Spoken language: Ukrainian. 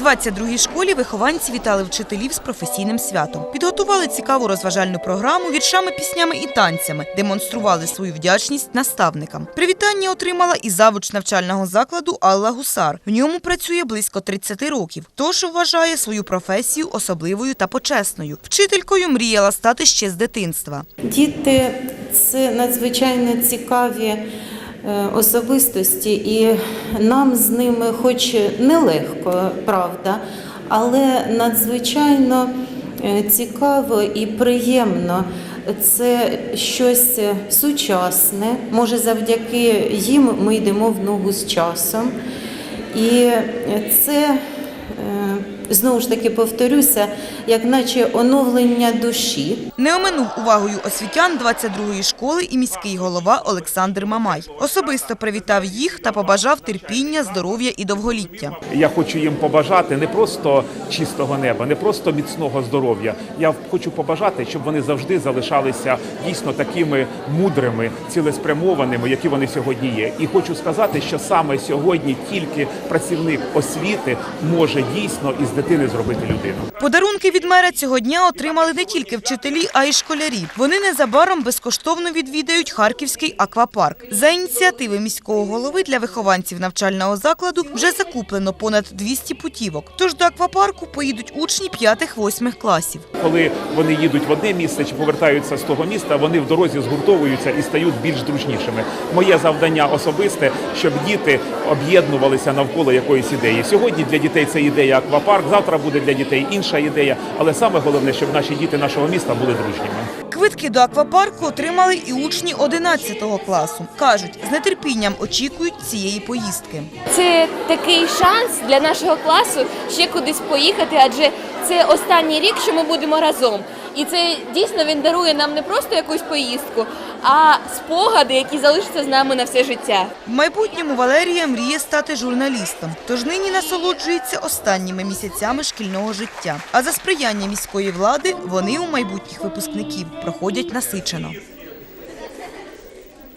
В 22-й школі вихованці вітали вчителів з професійним святом. Підготували цікаву розважальну програму віршами, піснями і танцями, демонстрували свою вдячність наставникам. Привітання отримала і завуч навчального закладу Алла Гусар. В ньому працює близько 30 років, тож вважає свою професію особливою та почесною. Вчителькою мріяла стати ще з дитинства. Діти це надзвичайно цікаві особистості, і нам з ними, хоч нелегко, правда, але надзвичайно е, цікаво і приємно. Це щось сучасне. Може, завдяки їм ми йдемо в ногу з часом. І це е, знову ж таки повторюся, як наче оновлення душі. Не оминув увагою освітян 22-ї школи і міський голова Олександр Мамай. Особисто привітав їх та побажав терпіння, здоров'я і довголіття. Я хочу їм побажати не просто чистого неба, не просто міцного здоров'я. Я хочу побажати, щоб вони завжди залишалися дійсно такими мудрими, цілеспрямованими, які вони сьогодні є. І хочу сказати, що саме сьогодні тільки працівник освіти може дійсно із дитини зробити людину. Подарунки від мера цього дня отримали не тільки вчителі, а й школярі. Вони незабаром безкоштовно відвідають Харківський аквапарк. За ініціативи міського голови для вихованців навчального закладу вже закуплено понад 200 путівок. Тож до аквапарку поїдуть учні 5-8 класів. Коли вони їдуть в одне місце чи повертаються з того міста, вони в дорозі згуртовуються і стають більш дружнішими. Моє завдання особисте, щоб діти об'єднувалися навколо якоїсь ідеї. Сьогодні для дітей це ідея аквапарк, завтра буде для дітей інша ідея. Але саме головне, щоб наші діти нашого міста були дружніми. Квитки до аквапарку отримали і учні 11 класу. Кажуть, з нетерпінням очікують цієї поїздки. Це такий шанс для нашого класу ще кудись поїхати, адже це останній рік, що ми будемо разом. І це дійсно він дарує нам не просто якусь поїздку, а спогади, які залишаться з нами на все життя. В майбутньому Валерія мріє стати журналістом, тож нині насолоджується останніми місяцями шкільного життя. А за сприяння міської влади вони у майбутніх випускників проходять насичено.